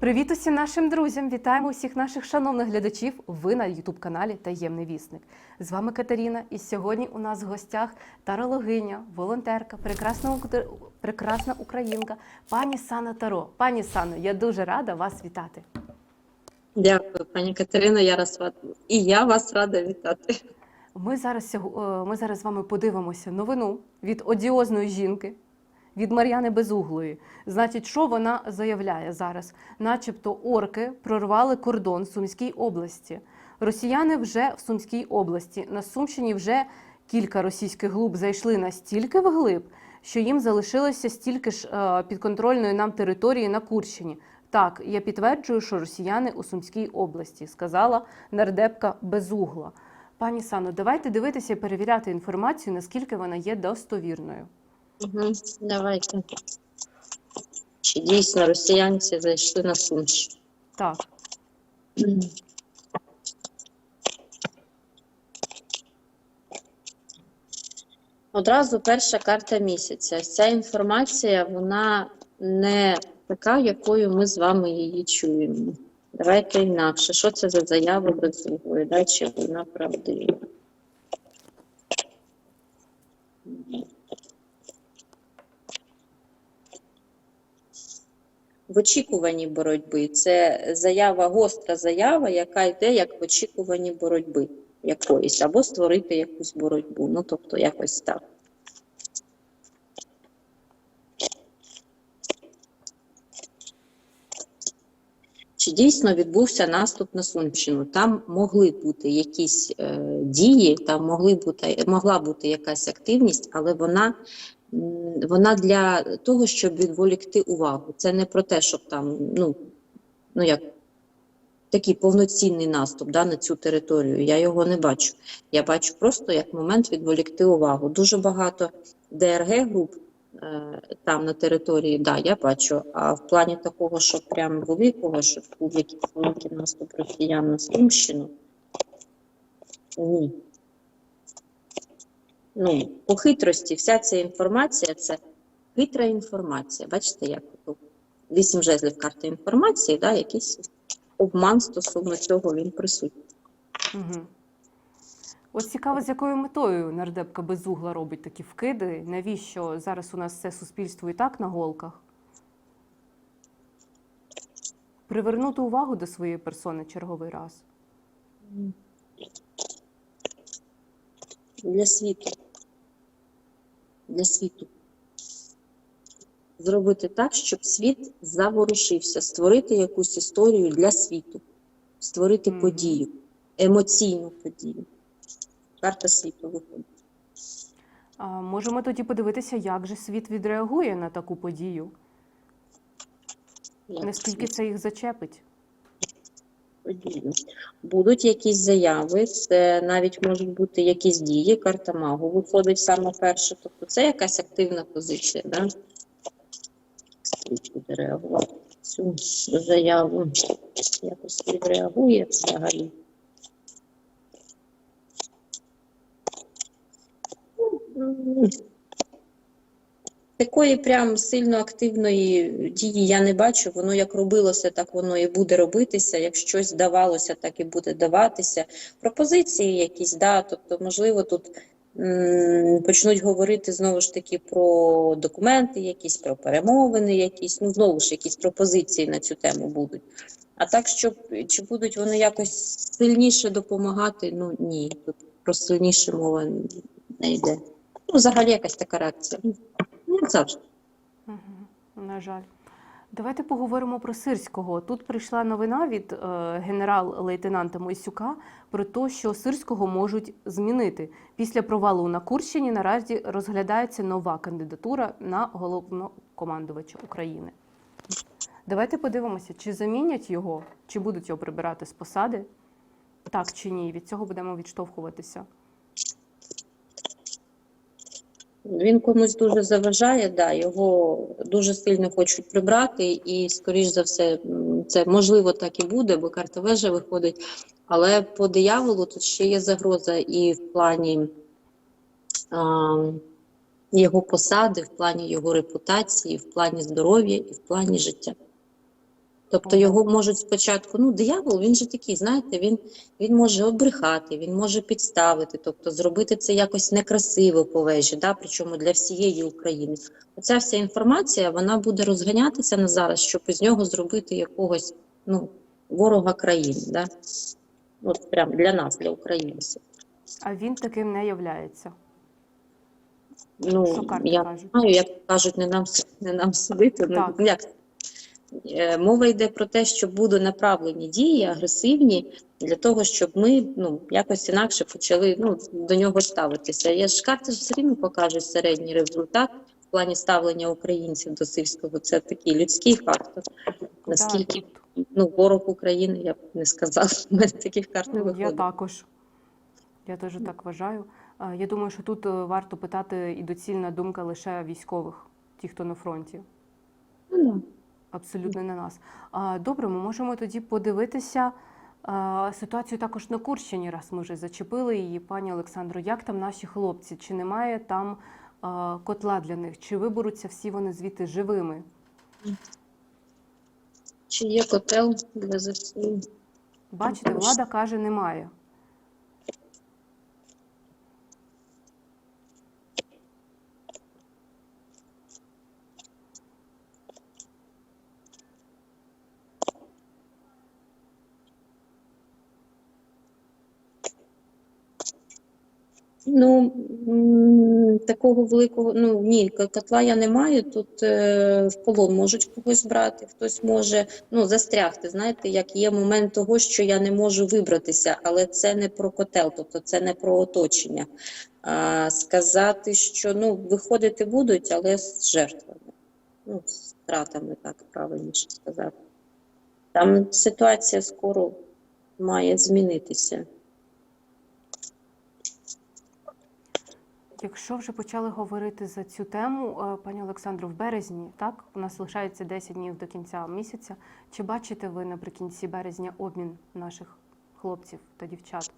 Привіт усім нашим друзям! Вітаємо усіх наших шановних глядачів. Ви на Ютуб-каналі Таємний Вісник. З вами Катерина. І сьогодні у нас в гостях тарологиня, волонтерка, прекрасна, прекрасна українка, пані Сана Таро. Пані Сано, я дуже рада вас вітати. Дякую, пані Катерина. Я раз рада. І я вас рада вітати. Ми зараз, е, ми зараз з вами подивимося новину від одіозної жінки, від Мар'яни Безуглої. Значить, що вона заявляє зараз? Начебто орки прорвали кордон Сумській області. Росіяни вже в Сумській області. На Сумщині вже кілька російських глуб зайшли настільки вглиб, що їм залишилося стільки ж е, підконтрольної нам території на Курщині. Так, я підтверджую, що росіяни у Сумській області, сказала нардепка Безугла. Пані Сано, давайте дивитися і перевіряти інформацію, наскільки вона є достовірною. Угу. Давайте. Чи дійсно росіянці зайшли на Сумщину? Так, Одразу перша карта місяця. Ця інформація, вона не така, якою ми з вами її чуємо. Давайте інакше. Що це за заява безуглої? Да? Чи вона правдива? В очікуванні боротьби. Це заява, гостра заява, яка йде як в очікуванні боротьби якоїсь, або створити якусь боротьбу. Ну, тобто, якось так. Чи дійсно відбувся наступ на Сумщину? Там могли бути якісь е, дії, там могли бути, могла бути якась активність, але вона, вона для того, щоб відволікти увагу. Це не про те, щоб там, ну, ну як такий повноцінний наступ да, на цю територію. Я його не бачу. Я бачу просто як момент відволікти увагу. Дуже багато ДРГ груп е, там на території, да, я бачу. А в плані такого, що прям великого, щоб був якийсь великий наступ росіян на Сумщину. Ні. Ну, по хитрості, вся ця інформація це хитра інформація. Бачите, як тут вісім жезлів карти інформації, да, якийсь обман стосовно цього він присутній. угу. Ось цікаво, з якою метою нардепка Безугла робить такі вкиди. Навіщо зараз у нас все суспільство і так на голках? Привернути увагу до своєї персони черговий раз. Для світу. Для світу. Зробити так, щоб світ заворушився, створити якусь історію для світу, створити Мгм. подію, емоційну подію. Карта світу виходить. А, можемо тоді подивитися, як же світ відреагує на таку подію. Як Наскільки світ це їх зачепить? Подію. Будуть якісь заяви, це навіть можуть бути якісь дії. Карта магу виходить саме перше. Тобто це якась активна позиція. Да? Буде реагувати. Цю заяву якось відреагує взагалі. Такої прям сильно активної дії я не бачу. Воно як робилося, так воно і буде робитися. Як щось давалося, так і буде даватися. Пропозиції якісь, да, тобто, можливо, тут почнуть говорити знову ж таки про документи, якісь про перемовини, якісь, ну знову ж якісь пропозиції на цю тему будуть. А так, щоб чи будуть вони якось сильніше допомагати? Ну ні, тут про сильніше мова не йде. Ну, взагалі якась така реакція. Як завжди. На жаль. Давайте поговоримо про Сирського. Тут прийшла новина від е, генерал-лейтенанта Мойсюка про те, що Сирського можуть змінити. Після провалу на Курщині наразі розглядається нова кандидатура на головнокомандувача України. Давайте подивимося, чи замінять його, чи будуть його прибирати з посади, так чи ні. Від цього будемо відштовхуватися. Він комусь дуже заважає, да, його дуже сильно хочуть прибрати, і, скоріш за все, це можливо так і буде, бо карта вежа виходить. Але по дияволу тут ще є загроза і в плані а, його посади, в плані його репутації, в плані здоров'я і в плані життя. Тобто його можуть спочатку, ну, диявол, він же такий, знаєте, він, він може обрехати, він може підставити, тобто зробити це якось некрасиво по вежі, да, причому для всієї України. Оця вся інформація, вона буде розганятися на зараз, щоб із нього зробити якогось, ну, ворога країни, да? От прям для нас, для українців. А він таким не являється. Ну, я кажуть? знаю, як кажуть, не нам, не нам судити. Ну, як? Е, Мова йде про те, що будуть направлені дії агресивні для того, щоб ми ну, якось інакше почали ну, до нього ставитися. Я ж карти все рівно покажуть середній результат в плані ставлення українців до сильського. Це такий людський фактор. Наскільки ну, ворог України, я б не сказала, в мене таких карт не Ну, Я також. Я теж так вважаю. Я думаю, що тут е, варто питати і доцільна думка лише військових, ті, хто на фронті, Ну. Абсолютно не нас. Добре, ми можемо тоді подивитися ситуацію також на Курщині, раз ми вже зачепили її, пані Олександро. Як там наші хлопці? Чи немає там котла для них? Чи виберуться всі вони звідти живими? Чи є котел для ЗСУ? Бачите, влада каже, немає. Ну, такого великого, ну ні, котла я не маю. Тут е, в полон можуть когось брати, хтось може ну, застрягти. Знаєте, як є момент того, що я не можу вибратися, але це не про котел, тобто це не про оточення. А, сказати, що ну, виходити будуть, але з жертвами, ну, з втратами, так правильніше сказати. Там ситуація скоро має змінитися. Якщо вже почали говорити за цю тему, е, пані Олександро, в березні, так, у нас лишається 10 днів до кінця місяця. Чи бачите ви наприкінці березня обмін наших хлопців та дівчат?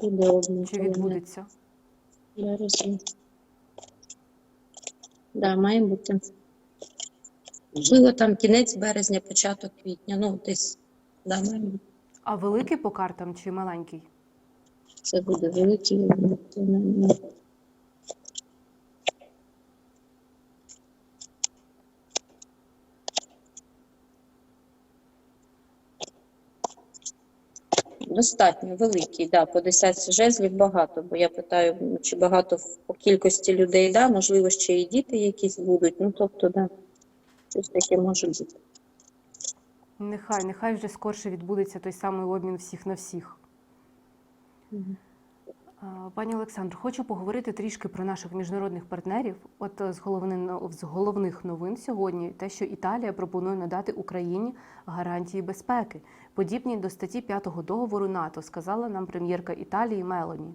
Буде обмін, Чи відбудеться? Березні. Да, має бути. Можливо, там кінець березня, початок квітня, ну десь, да, має бути. А великий по картам чи маленький? Це буде великий не- Достатньо великий, да, по десятці жезлів багато, бо я питаю, чи багато по кількості людей, да, можливо, ще і діти якісь будуть, ну тобто, да, щось таке може бути. Нехай, нехай вже скорше відбудеться той самий обмін всіх на всіх. Пані Олександро, хочу поговорити трішки про наших міжнародних партнерів. От е, з головних, з головних новин сьогодні те, що Італія пропонує надати Україні гарантії безпеки, подібні до статті 5 договору НАТО, сказала нам прем'єрка Італії Мелоні.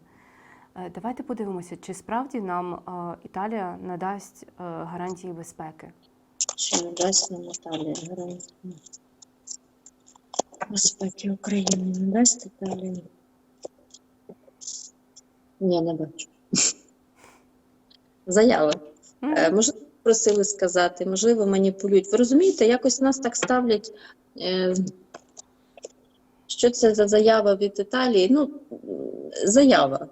Е, Давайте подивимося, чи справді нам е, Італія надасть гарантії безпеки. Чи не дасть нам Наталія гарантію безпеки України? Не дасть Італія? Ні, не бачу. Заява. М, Е, Можливо, просили сказати, можливо, маніпулюють. Ви розумієте, якось нас так ставлять. Е, що це за заява від Італії? Ну, заява.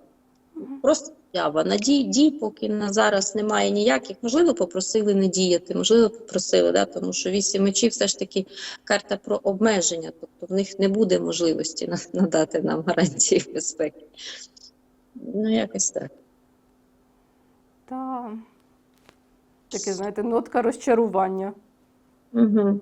Просто заява. Надій, дій, поки на зараз немає ніяких. Можливо, попросили не діяти, можливо, попросили, да? тому що вісім мечів все ж таки карта про обмеження, тобто в них не буде можливості надати нам гарантії безпеки. Ну, якось так. Та таке, знаєте, нотка розчарування. Угу.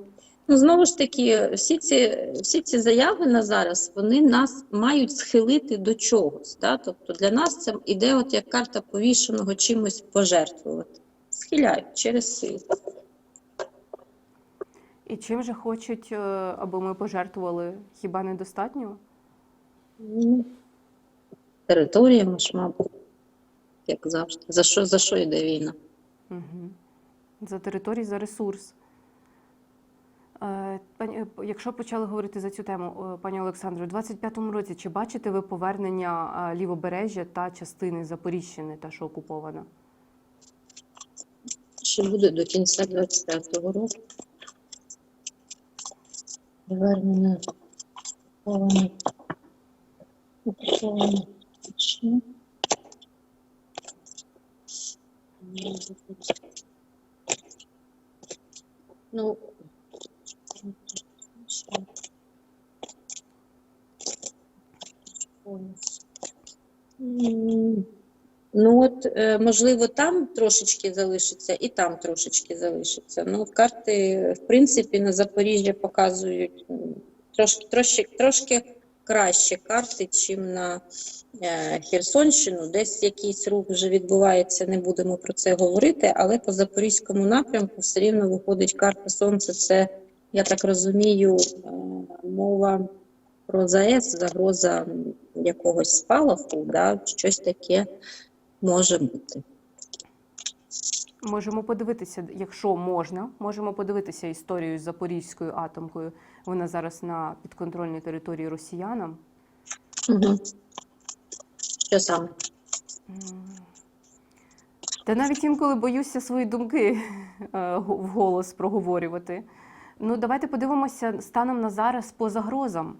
Ну, знову ж таки, всі ці, всі ці заяви на зараз вони нас мають схилити до чогось. Да? Тобто для нас це іде от як карта повішеного чимось пожертвувати. Схиляють через силу. І чим же хочуть, е, аби ми пожертвували? Хіба недостатньо? Ну, Територіями ж, мабуть, як завжди. За що, за що йде війна? Угу. За територій, за ресурс. Е, Пані, е, якщо почали говорити за цю тему, е, пані Олександро, у 25-му році чи бачите ви повернення лівобережжя та частини Запоріжжяни, та що окупована? Що буде до кінця 25-го року? Окуповане. Окуповане. Чи? Ну, Ну, от, е, можливо, там трошечки залишиться, і там трошечки залишиться. Ну, карти, в принципі, на Запоріжжя показують трошки, трошки, трошки краще карти, чим на е, Херсонщину. Десь якийсь рух вже відбувається, не будемо про це говорити, але по Запорізькому напрямку все рівно виходить карта Сонце. Це, я так розумію, е, мова про ЗАЕС, загроза якогось спалаху, да, щось таке може бути. Можемо подивитися, якщо можна, можемо подивитися історію з Запорізькою атомкою. Вона зараз на підконтрольній території росіянам. Угу. Що саме? Та навіть інколи боюся свої думки е, го- вголос проговорювати. Ну, давайте подивимося станом на зараз по загрозам.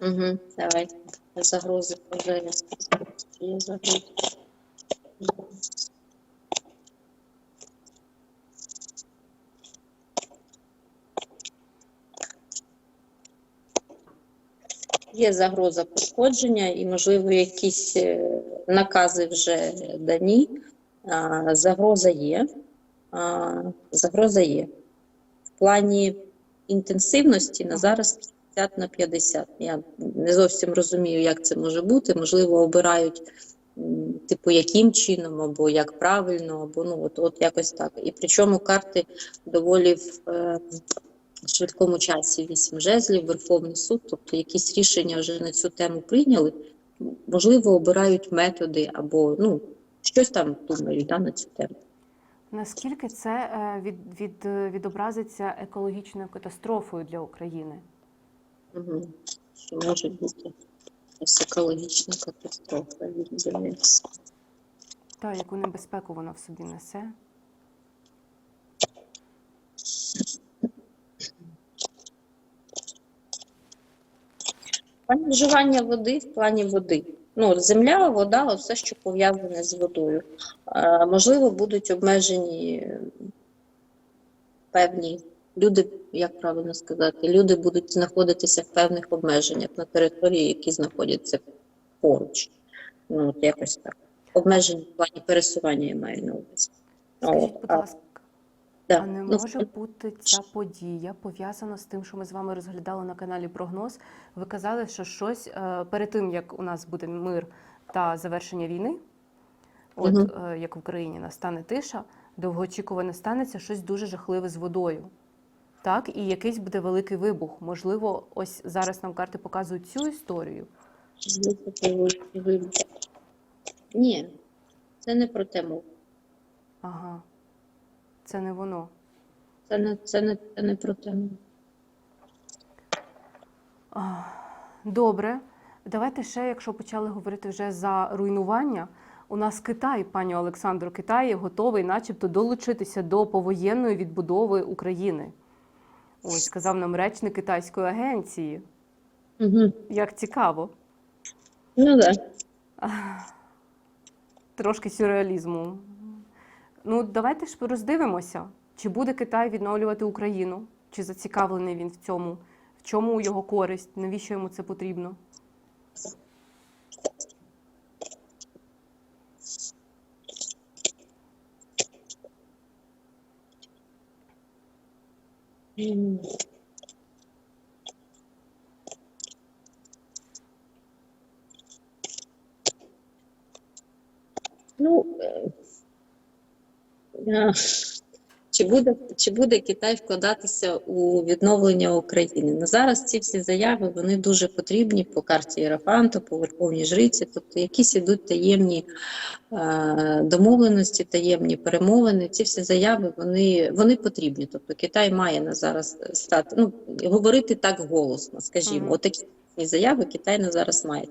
Угу. Давай. Загрози загрози. Є загроза пошкодження і, можливо, якісь е, накази вже дані. Загроза є. Загроза є. В плані інтенсивності на зараз 50 на 50. Я не зовсім розумію, як це може бути. Можливо, обирають типу яким чином, або як правильно, або ну от, от якось так. І причому карти доволі в е, швидкому часі вісім жезлів, Верховний суд, тобто якісь рішення вже на цю тему прийняли. Можливо, обирають методи або ну щось там думають да, на цю тему. Наскільки це е, від, від, відобразиться екологічною катастрофою для України? Угу. Що може бути екологічна катастрофа від ЗАЕС. Яку небезпеку вона в собі несе? Плані вживання води, в плані води. Ну, земля, вода, от все, що пов'язане з водою. Е, можливо, будуть обмежені певні люди, як правильно сказати, люди будуть знаходитися в певних обмеженнях на території, які знаходяться поруч. Ну, от якось так. Обмежені в плані пересування я маю на увазі. Скажіть, будь ласка, да. а не Ну, може бути ця подія пов'язана з тим, що ми з вами розглядали на каналі Прогноз? Ви казали, що щось е, перед тим, як у нас буде мир та завершення війни, от е, як в Україні настане тиша, довгоочікуване станеться щось дуже жахливе з водою. Так, і якийсь буде великий вибух. Можливо, ось зараз нам карти показують цю історію. Ні, це не про те тему. Ага, це не воно. Це не, це не, це не про. А, Добре. Давайте ще, якщо почали говорити вже за руйнування, у нас Китай, пані Олександро, Китай готовий, начебто, долучитися до повоєнної відбудови України. Ось сказав нам речник китайської агенції. Угу. Як цікаво, Ну так. Да. трошки сюрреалізму. Ну, давайте ж роздивимося, чи буде Китай відновлювати Україну, чи зацікавлений він в цьому, в чому його користь, навіщо йому це потрібно. Ну, чи буде, чи буде Китай вкладатися у відновлення України? На зараз ці всі заяви вони дуже потрібні по карті Єрофанту, по Верховній Жриці, тобто якісь ідуть таємні е, домовленості, таємні перемовини. Ці всі заяви вони, вони потрібні. Тобто Китай має на зараз стати, ну, говорити так голосно, скажімо, Мгм. отакі заяви Китай на зараз має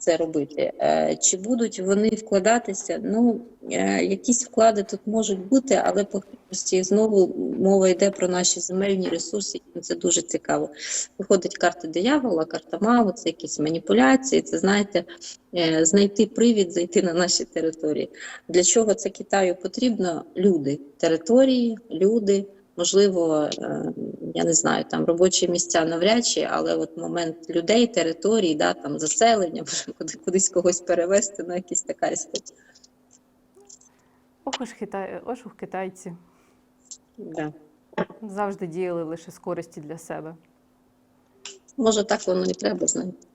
це. робити. Е, Чи будуть вони вкладатися? Ну, е, якісь вклади тут можуть бути, але по хитрості знову мова йде про наші земельні ресурси, це дуже цікаво. Виходить карта диявола, карта Магу, це якісь маніпуляції, це знаєте, е, знайти привід, зайти на наші території. Для чого це Китаю потрібно? Люди, території, люди. Можливо, е, я не знаю, там робочі місця навряд чи, але от момент людей, територій, да, там заселення, куди, кудись когось перевести, ну якісь така історія. Ох ось уж китайці Да. завжди діяли лише з користі для себе. Може, так воно і треба, знаєте.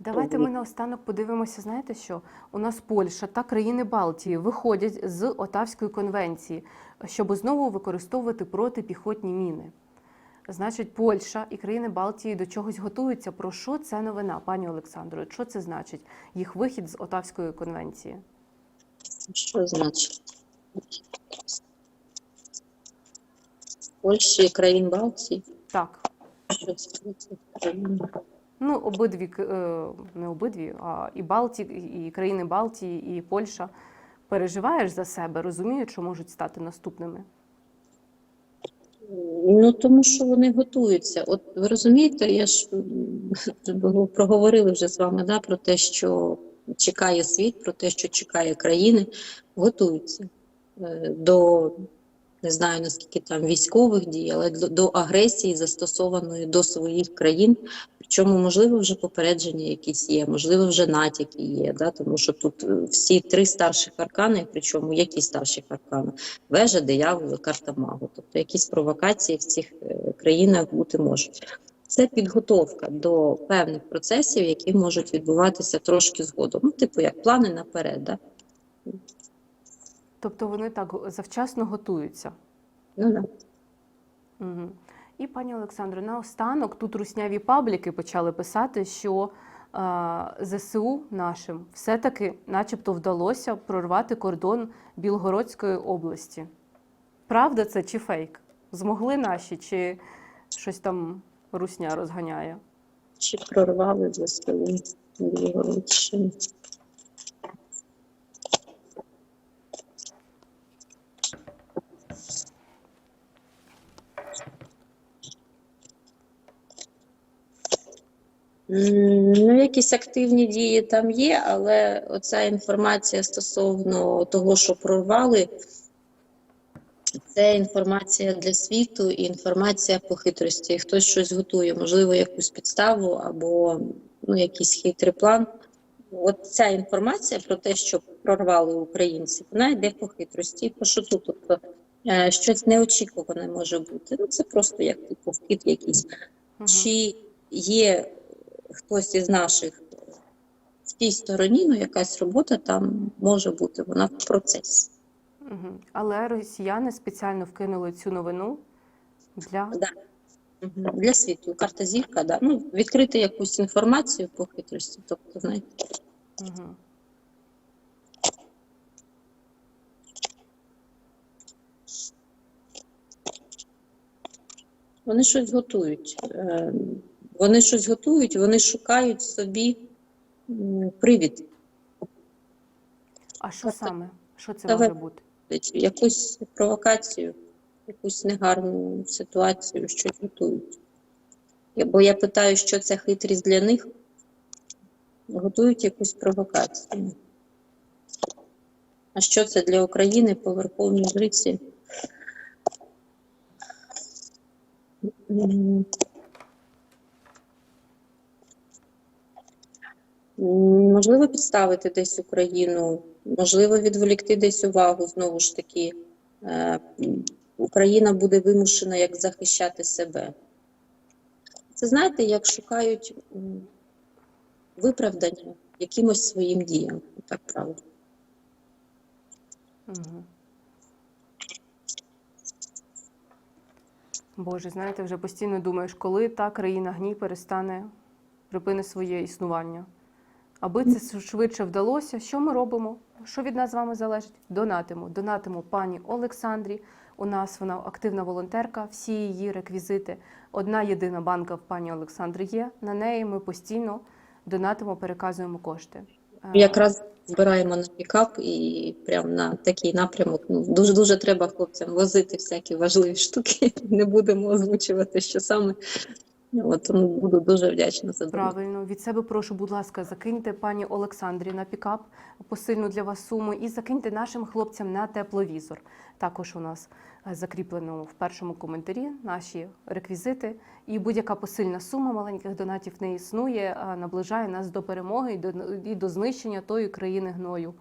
Давайте ми наостанок подивимося, знаєте що? У нас Польща та країни Балтії виходять з Отавської конвенції, щоб знову використовувати протипіхотні міни. Значить, Польща і країни Балтії до чогось готуються. Про що це новина, пані Олександро? Що це значить? Їх вихід з Отавської конвенції? Що значить? Польщі і країн Балтії. Так. Що це? Ну, обидві е, не обидві, а і Балтії, і країни Балтії, і Польща переживаєш за себе, розуміють, що можуть стати наступними. Ну, тому що вони готуються. От ви розумієте, я ж проговорили вже з вами да, про те, що чекає світ, про те, що чекає країни, готуються е, до, не знаю наскільки там військових дій, але до, до агресії, застосованої до своїх країн. Причому, можливо, вже попередження якісь є, можливо, вже натяки є, да, тому що тут е, всі три старших аркани, причому які старші аркани? Вежа, диявол, карта магу. Тобто якісь провокації в цих е, країнах бути можуть. Це підготовка до певних процесів, які можуть відбуватися трошки згодом. Ну, типу, як плани наперед. Да? Тобто вони так завчасно готуються. Ну, да. Угу. І пані Олександро, наостанок тут русняві пабліки почали писати, що е, ЗСУ нашим все-таки, начебто, вдалося прорвати кордон Білгородської області. Правда це чи фейк? Змогли наші, чи щось там русня розганяє? Чи прорвали ЗСУ Білгородщину? Ну, якісь активні дії там є, але оця інформація стосовно того, що прорвали, це інформація для світу і інформація по хитрості. Хтось щось готує, можливо, якусь підставу або ну, якийсь хитрий план. От ця інформація про те, що прорвали українці, вона йде по хитрості і по шуту. Тобто е, щось неочікуване може бути. Ну, це просто як типу вкид якийсь. Угу. Чи є хтось із наших в тій стороні, ну якась робота там може бути, вона в процесі. Угу. Але росіяни спеціально вкинули цю новину для Да. угу. Для світу. Карта зірка, да. ну, відкрити якусь інформацію по хитрості. Тобто, знаєте, угу. Вони щось готують. Е, Вони щось готують, вони шукають собі привід, А що саме? Що це може бути? якусь провокацію, якусь негарну ситуацію, щось готують. Бо я питаю, що це хитрість для них, готують якусь провокацію. А що це для України по Верховній Жриці? Можливо, підставити десь Україну, можливо, відволікти десь увагу знову ж таки. Е, Україна буде вимушена як захищати себе. Це знаєте, як шукають виправдання якимось своїм діям. Так правда. Угу. Боже, знаєте, вже постійно думаєш, коли та країна гній перестане припини своє існування. Аби це швидше вдалося, що ми робимо? Що від нас з вами залежить? Донатимо. Донатимо пані Олександрі. У нас вона активна волонтерка, всі її реквізити. Одна єдина банка в пані Олександри є. На неї ми постійно донатимо, переказуємо кошти. Якраз збираємо на пікап і прямо на такий напрямок. Ну дуже дуже треба хлопцям возити всякі важливі штуки. Не будемо озвучувати, що саме. От буду дуже вдячна за. Правильно, від себе прошу, будь ласка, закиньте пані Олександрі на пікап посильну для вас суму і закиньте нашим хлопцям на тепловізор. Також у нас е, закріплено в першому коментарі наші реквізити. І будь-яка посильна сума маленьких донатів не існує, а наближає нас до перемоги і до, і до знищення тої країни гною,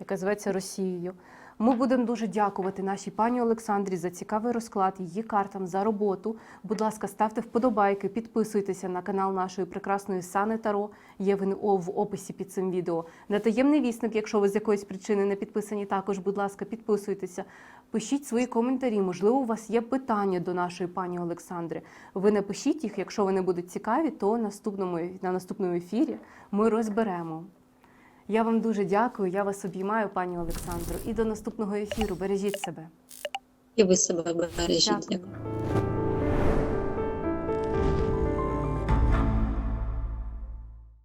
яка зветься Росією. Ми будемо дуже дякувати нашій пані Олександрі за цікавий розклад, її картам за роботу. Будь ласка, ставте вподобайки, підписуйтеся на канал нашої прекрасної Сани Таро. Є він в описі під цим відео. На таємний вісник, якщо ви з якоїсь причини не підписані, також, будь ласка, підписуйтеся. Пишіть свої коментарі. Можливо, у вас є питання до нашої пані Олександри. Ви напишіть їх, якщо вони будуть цікаві, то наступному на наступному ефірі ми розберемо. Я вам дуже дякую. Я вас обіймаю, пані Олександро. І до наступного ефіру. Бережіть себе. І ви себе бережіть. Дякую.